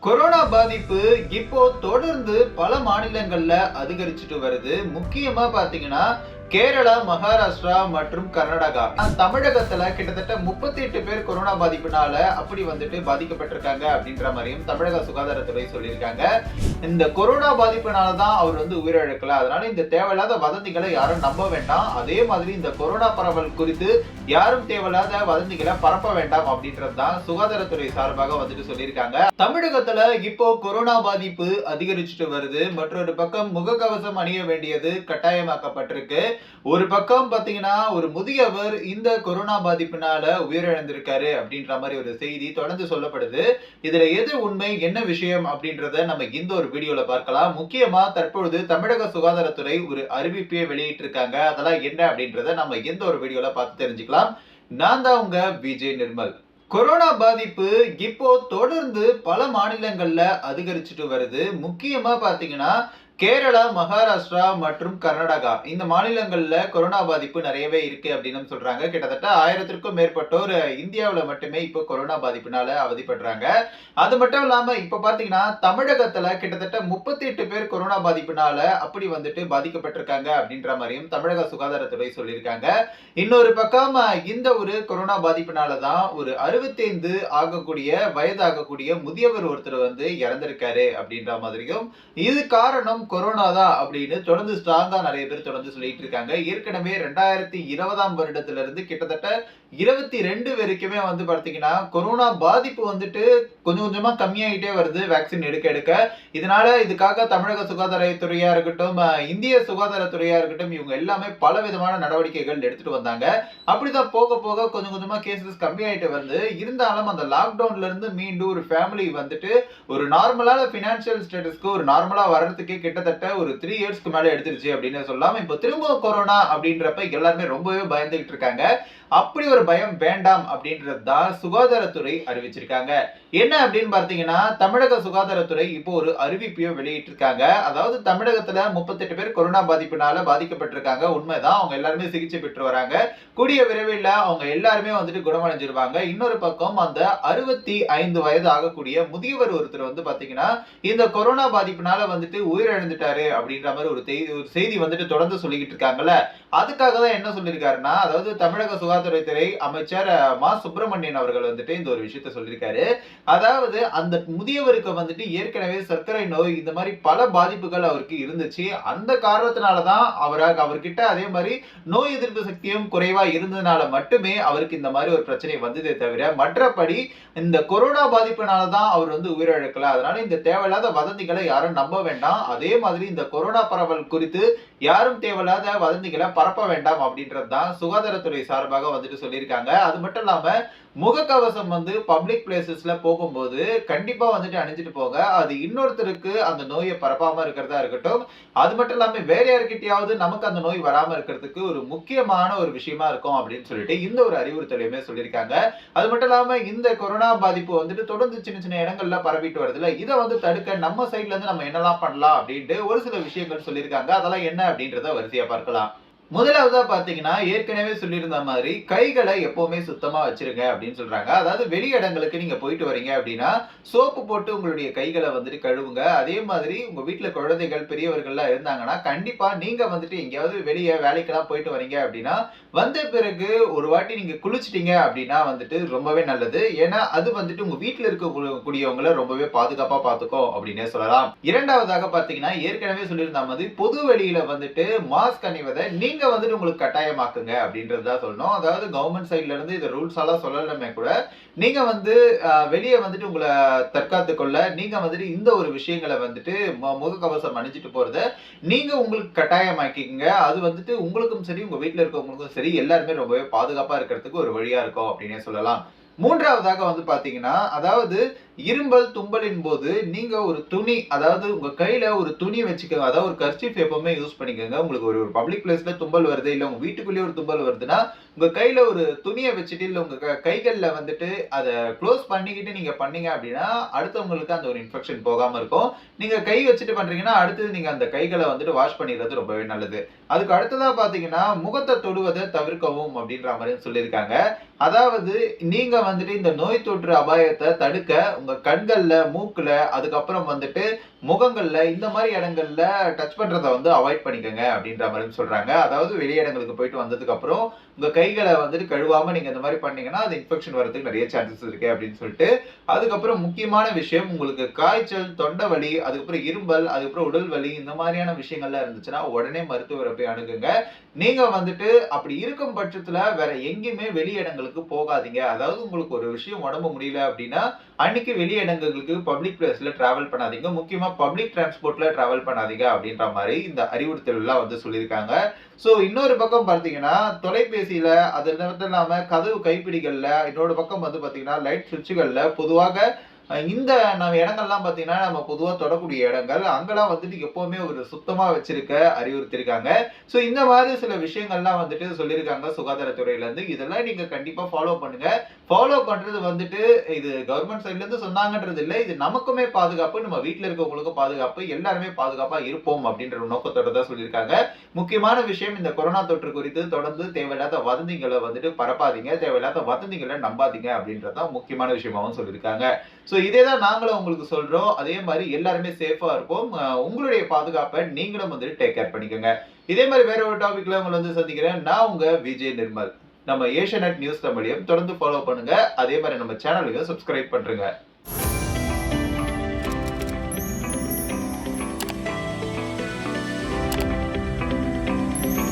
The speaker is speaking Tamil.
கொரோனா பாதிப்பு இப்போ தொடர்ந்து பல மாநிலங்கள்ல அதிகரிச்சுட்டு வருது. முக்கியமா பாத்தீங்கன்னா கேரளா மகாராஷ்டிரா மற்றும் கர்நாடகா. தமிழகத்துல கிட்டத்தட்ட முப்பத்தி எட்டு பேர் கொரோனா பாதிப்புனால அப்படி வந்துட்டு பாதிக்கப்பட்டிருக்காங்க அப்படின்ற மாதிரியும் தமிழக சுகாதாரத்துறை சொல்லியிருக்காங்க. இந்த கொரோனா பாதிப்புனால தான் அவர் வந்து உயிரிழக்கல. அதனால இந்த தேவையில்லாத வதந்திகளை யாரும் நம்ப வேண்டாம். அதே மாதிரி இந்த கொரோனா பரவல் குறித்து யாரும் தேவையில்லாத வதந்திகளை பரப்ப வேண்டாம் அப்படின்றது தான் சுகாதாரத்துறை சார்பாக வந்துட்டு சொல்லியிருக்காங்க. தமிழகத்துல இப்போ கொரோனா பாதிப்பு அதிகரிச்சுட்டு வருது. மற்றொரு பக்கம் முகக்கவசம் அணிய வேண்டியது கட்டாயமாக்கப்பட்டிருக்கு. ஒரு பக்கம் பார்த்தீங்கன்னா ஒரு முதியவர் இந்த கொரோனா பாதிப்பினால உயிரிழந்திருக்காரு அப்படின்ற மாதிரி ஒரு செய்தி தொடர்ந்து சொல்லப்படுது. இதுல எது உண்மை என்ன விஷயம் அப்படின்றத நம்ம இந்த ஒரு வீடியோல பார்க்கலாம். முக்கியமா தற்பொழுது தமிழக சுகாதாரத்துறை ஒரு அறிவிப்பையே வெளியிட்டிருக்காங்க. அதெல்லாம் என்ன அப்படின்றத நம்ம எந்த ஒரு வீடியோல பார்த்து தெரிஞ்சுக்கலாம். நான் தான் உங்க விஜய் நிர்மல். கொரோனா பாதிப்பு இப்போ தொடர்ந்து பல மாநிலங்கள்ல அதிகரிச்சுட்டு வருது. முக்கியமா பாத்தீங்கன்னா கேரளா மகாராஷ்டிரா மற்றும் கர்நாடகா. இந்த மாநிலங்களில் கொரோனா பாதிப்பு நிறையவே இருக்கு அப்படின்னு சொல்றாங்க. கிட்டத்தட்ட ஆயிரத்திற்கும் மேற்பட்டோர் இந்தியாவில் மட்டுமே இப்போ கொரோனா பாதிப்புனால அவதிப்படுறாங்க. அது மட்டும் இல்லாமல் இப்போ பார்த்தீங்கன்னா தமிழகத்தில் கிட்டத்தட்ட முப்பத்தி எட்டு பேர் கொரோனா பாதிப்புனால அப்படி வந்துட்டு பாதிக்கப்பட்டிருக்காங்க அப்படின்ற மாதிரியும் தமிழக சுகாதாரத்துறை சொல்லியிருக்காங்க. இன்னொரு பக்கம் இந்த ஒரு கொரோனா பாதிப்புனால தான் ஒரு அறுபத்தைந்து ஆகக்கூடிய வயதாகக்கூடிய முதியவர் ஒருத்தர் வந்து இறந்திருக்காரு அப்படின்ற மாதிரியும் இது காரணம் கொரோனா தான் அப்படின்னு தொடர்ந்து ஸ்ட்ராங்கா நிறைய பேர் தொடர்ந்து சொல்லிட்டு இருக்காங்க. ஏற்கனவே ரெண்டாயிரத்தி இருபதாம் வருடத்துல இருந்து கிட்டத்தட்ட இருபத்தி ரெண்டு வரைக்குமே வந்து பார்த்தீங்கன்னா கொரோனா பாதிப்பு வந்துட்டு கொஞ்சம் கொஞ்சமா கம்மியாயிட்டே வருது வேக்சின் எடுக்க எடுக்க. இதனால இதுக்காக தமிழக சுகாதாரத்துறையா இருக்கட்டும் இந்திய சுகாதாரத்துறையா இருக்கட்டும் இவங்க எல்லாமே பல விதமான நடவடிக்கைகள் எடுத்துட்டு வந்தாங்க. அப்படிதான் போக போக கொஞ்சம் கொஞ்சமா கேசஸ் கம்மியாயிட்டு வருது. இருந்தாலும் அந்த லாக்டவுன்ல இருந்து மீண்டும் ஒரு ஃபேமிலி வந்துட்டு ஒரு நார்மலான ஃபினான்ஷியல் ஸ்டேட்டஸ்க்கு ஒரு நார்மலா வர்றதுக்கே கிட்டத்தட்ட ஒரு த்ரீ இயர்ஸ்க்கு மேலே எடுத்துருச்சு அப்படின்னு சொல்லலாம் இப்போ திரும்ப கொரோனா அப்படின்றப்ப எல்லாருமே ரொம்பவே பயந்துகிட்டு இருக்காங்க. அப்படி ஒரு பயம் வேண்டாம் அப்படின்றது தான் சுகாதாரத்துறை அறிவிச்சிருக்காங்க. என்ன அப்படின்னு பார்த்தீங்கன்னா தமிழக சுகாதாரத்துறை இப்போ ஒரு அறிவிப்பையும் வெளியிட்டிருக்காங்க. அதாவது தமிழகத்துல முப்பத்தெட்டு பேர் கொரோனா பாதிப்பினால பாதிக்கப்பட்டிருக்காங்க. உண்மைதான் அவங்க எல்லாருமே சிகிச்சை பெற்று வராங்க. கூடிய விரைவில் அவங்க எல்லாருமே வந்துட்டு குணமடைஞ்சிருவாங்க. இன்னொரு பக்கம் அந்த அறுபத்தி ஐந்து வயது ஆகக்கூடிய முதியவர் ஒருத்தர் வந்து பாத்தீங்கன்னா இந்த கொரோனா பாதிப்பினால வந்துட்டு உயிரிழந்துட்டாரு அப்படின்ற மாதிரி ஒரு செய்தி ஒரு செய்தி வந்துட்டு தொடர்ந்து சொல்லிக்கிட்டு இருக்காங்கல்ல. அதுக்காக தான் என்ன சொல்லியிருக்காருன்னா அதாவது தமிழக சுகாதாரத்துறை அமைச்சர் மா. சுப்பிரமணியன் அவர்கள் வந்துட்டு இந்த ஒரு விஷயத்த சொல்லியிருக்காரு. அதாவது அந்த முதியவருக்கு வந்துட்டு ஏற்கனவே சர்க்கரை நோய் இந்த மாதிரி பல பாதிப்புகள் அவருக்கு இருந்துச்சு. அந்த காரணத்தினால தான் அவராக அவர்கிட்ட அதே மாதிரி நோய் எதிர்ப்பு சக்தியும் குறைவா இருந்ததுனால மட்டுமே அவருக்கு இந்த மாதிரி ஒரு பிரச்சனை வந்ததே தவிர மற்றபடி இந்த கொரோனா பாதிப்பினால தான் அவர் வந்து உயிரிழக்கல. அதனால இந்த தேவையில்லாத வதந்திகளை யாரும் நம்ப வேண்டாம். அதே மாதிரி இந்த கொரோனா பரவல் குறித்து யாரும் தேவையில்லாத வதந்திகளை பரப்ப வேண்டாம் அப்படின்றது தான் சுகாதாரத்துறை சார்பாக வந்துட்டு சொல்லியிருக்காங்க. அது மட்டும் இல்லாம முகக்கவசம் வந்து பப்ளிக் பிளேசஸ்ல போகும்போது கண்டிப்பா வந்துட்டு அணிஞ்சிட்டு போக அது இன்னொருத்தருக்கு அந்த நோயை பரப்பாம இருக்கிறதா இருக்கட்டும். அது மட்டும் இல்லாம வேற யாருக்கிட்டையாவது நமக்கு அந்த நோய் வராம இருக்கிறதுக்கு ஒரு முக்கியமான ஒரு விஷயமா இருக்கும் அப்படின்னு சொல்லிட்டு இந்த ஒரு அறிவுறுத்தலையுமே சொல்லியிருக்காங்க. அது மட்டும் இல்லாம இந்த கொரோனா பாதிப்பு வந்துட்டு தொடர்ந்து சின்ன சின்ன இடங்கள்ல பரவிட்டு வருதுல இதை வந்து தடுக்க நம்ம சைட்ல இருந்து நம்ம என்னெல்லாம் பண்ணலாம் அப்படின்ட்டு ஒரு சில விஷயங்கள் சொல்லியிருக்காங்க. அதெல்லாம் என்ன அப்படின்றத வரிசையா பார்க்கலாம். முதலாவதா பாத்தீங்கன்னா ஏற்கனவே சொல்லியிருந்த மாதிரி கைகளை எப்பவுமே சுத்தமா வச்சிருங்க அப்படின்னு சொல்றாங்க. அதாவது வெளி இடங்களுக்கு நீங்க போயிட்டு வரீங்க அப்படின்னா சோப்பு போட்டு உங்களுடைய கைகளை வந்துட்டு கழுவுங்க. அதே மாதிரி உங்க வீட்டுல குழந்தைகள் பெரியவர்கள்லாம் இருந்தாங்கன்னா கண்டிப்பா நீங்க வந்துட்டு எங்கேயாவது வெளியே வேலைக்கெல்லாம் போயிட்டு வரீங்க அப்படின்னா வந்த பிறகு ஒரு வாட்டி நீங்க குளிச்சிட்டீங்க அப்படின்னா வந்துட்டு ரொம்பவே நல்லது. ஏன்னா அது வந்துட்டு உங்க வீட்டுல இருக்கக்கூடியவங்களை ரொம்பவே பாதுகாப்பா பாத்துக்கோ அப்படின்னே சொல்லலாம். இரண்டாவதாக பாத்தீங்கன்னா ஏற்கனவே சொல்லியிருந்த மாதிரி பொது வெளியில வந்துட்டு மாஸ்க் அணிவதை நீங்க வந்துட்டு உங்களுக்கு கட்டாயமாக்குங்க அப்படின்றது தான் சொல்லணும். அதாவது கவர்மெண்ட் சைட்ல இருந்து இந்த ரூல்ஸ் எல்லாம் சொல்லலமே கூட நீங்க வந்து வெளியே வந்துட்டு உங்களை தற்காத்து கொள்ள நீங்க வந்துட்டு இந்த ஒரு விஷயங்களை வந்துட்டு முகக்கவசம் அணிஞ்சிட்டு போறத நீங்க உங்களுக்கு கட்டாயமாக்கிக்கங்க. அது வந்துட்டு உங்களுக்கும் சரி உங்க வீட்டில் இருக்கவங்களுக்கும் சரி எல்லாருமே ரொம்பவே பாதுகாப்பா இருக்கிறதுக்கு ஒரு வழியா இருக்கும் அப்படின்னே சொல்லலாம். மூன்றாவதாக வந்து பாத்தீங்கன்னா அதாவது இரும்பல் தும்பலின் போது நீங்க ஒரு துணி அதாவது உங்க கையில ஒரு துணி வச்சுக்கோங்க. அதாவது ஒரு கர்ச்சீஃப் எப்பவுமே யூஸ் பண்ணிக்கோங்க. உங்களுக்கு ஒரு ஒரு பப்ளிக் பிளேஸ்ல தும்பல் வருது இல்ல உங்க வீட்டுக்குள்ளேயே ஒரு தும்பல் வருதுன்னா உங்க கையில ஒரு துணியை வச்சுட்டு இல்ல உங்க க- கைகள்ல வந்துட்டு அதை க்ளோஸ் பண்ணிக்கிட்டு நீங்க பண்ணீங்க அப்படின்னா அடுத்தவங்களுக்கு அந்த ஒரு இன்ஃபெக்ஷன் போகாம இருக்கும். நீங்க கை வச்சுட்டு பண்றீங்கன்னா அடுத்தது நீங்க அந்த கைகளை வந்துட்டு வாஷ் பண்ணிடுறது ரொம்பவே நல்லது. அதுக்கு அடுத்ததா பாத்தீங்கன்னா முகத்தை தொடுவதை தவிர்க்கவும் அப்படின்ற மாதிரி சொல்லியிருக்காங்க. அதாவது நீங்க வந்துட்டு இந்த நோய் தொற்று அபாயத்தை தடுக்க உங்கள் கண்களில் மூக்கில் அதுக்கப்புறம் வந்துட்டு முகங்களில் இந்த மாதிரி இடங்கள்ல டச் பண்ணுறதை வந்து அவாய்ட் பண்ணிக்கோங்க அப்படின்ற மாதிரி சொல்கிறாங்க அதாவது வெளி இடங்களுக்கு போயிட்டு வந்ததுக்கப்புறம் உங்கள் கைகளை வந்துட்டு கழுவாமல் நீங்கள் இந்த மாதிரி பண்ணீங்கன்னா அது இன்ஃபெக்ஷன் வரதுக்கு நிறைய சான்சஸ் இருக்குது அப்படின்னு சொல்லிட்டு அதுக்கப்புறம் முக்கியமான விஷயம் உங்களுக்கு காய்ச்சல் தொண்டை வலி அதுக்கப்புறம் இரும்பல் அதுக்கப்புறம் உடல் வலி இந்த மாதிரியான விஷயங்கள்லாம் இருந்துச்சுன்னா உடனே மருத்துவரை போய் அணுகுங்க. நீங்கள் வந்துட்டு அப்படி இருக்கும் பட்சத்தில் வேற எங்கேயுமே வெளி இடங்களுக்கு போகாதீங்க. அதாவது உங்களுக்கு ஒரு விஷயம் உடம்பு முடியல அப்படின்னா அன்னைக்கு வெளி இடங்களுக்கு பப்ளிக் பிளேஸ்ல டிராவல் பண்ணாதீங்க. முக்கியமா பப்ளிக் டிரான்ஸ்போர்ட்ல டிராவல் பண்ணாதீங்க அப்படின்ற மாதிரி இந்த அறிவுறுத்தல் வந்து சொல்லியிருக்காங்க. ஸோ இன்னொரு பக்கம் பார்த்தீங்கன்னா தொலைபேசியில அது மட்டும் இல்லாமல் கதவு கைப்பிடிகளில் இன்னொரு பக்கம் வந்து பார்த்தீங்கன்னா லைட் சுவிட்சுகளில் பொதுவாக இந்த நம்ம இடங்கள்லாம் பார்த்தீங்கன்னா நம்ம பொதுவாக தொடக்கூடிய இடங்கள் அங்கெல்லாம் வந்துட்டு எப்போவுமே ஒரு சுத்தமா வச்சிருக்க அறிவுறுத்திருக்காங்க. ஸோ இந்த மாதிரி சில விஷயங்கள்லாம் வந்துட்டு சொல்லியிருக்காங்க சுகாதாரத்துறையில இருந்து இதெல்லாம் நீங்க கண்டிப்பா ஃபாலோ பண்ணுங்க. ஃபாலோ பண்றது வந்துட்டு இது கவர்மெண்ட் சைட்லேருந்து சொன்னாங்கன்றது இல்லை. இது நமக்குமே பாதுகாப்பு நம்ம வீட்ல இருக்கவங்களுக்கும் பாதுகாப்பு எல்லாருமே பாதுகாப்பாக இருப்போம் அப்படின்ற ஒரு நோக்கத்தோட தான் சொல்லியிருக்காங்க முக்கியமான விஷயம் இந்த கொரோனா தொற்று குறித்து தொடர்ந்து தேவையில்லாத வதந்திகளை வந்துட்டு பரப்பாதீங்க. தேவையில்லாத வதந்திகளை நம்பாதீங்க அப்படின்றதான் முக்கியமான விஷயமாவும் சொல்லியிருக்காங்க ஸோ இதே தான் நாங்களும் உங்களுக்கு சொல்கிறோம் அதே மாதிரி எல்லாருமே சேஃபாக இருப்போம். உங்களுடைய பாதுகாப்பை நீங்களும் வந்துட்டு டேக் கேர் பண்ணிக்கோங்க. இதே மாதிரி வேற ஒரு டாபிக்ல உங்களை வந்து சந்திக்கிறேன். நான் உங்க விஜய் நிர்மல். நம்ம ஏஷியநெட் நியூஸ் தமிழையும் தொடர்ந்து ஃபாலோ பண்ணுங்க. அதே மாதிரி நம்ம சேனலுக்கு சப்ஸ்கிரைப் பண்ணுறேங்க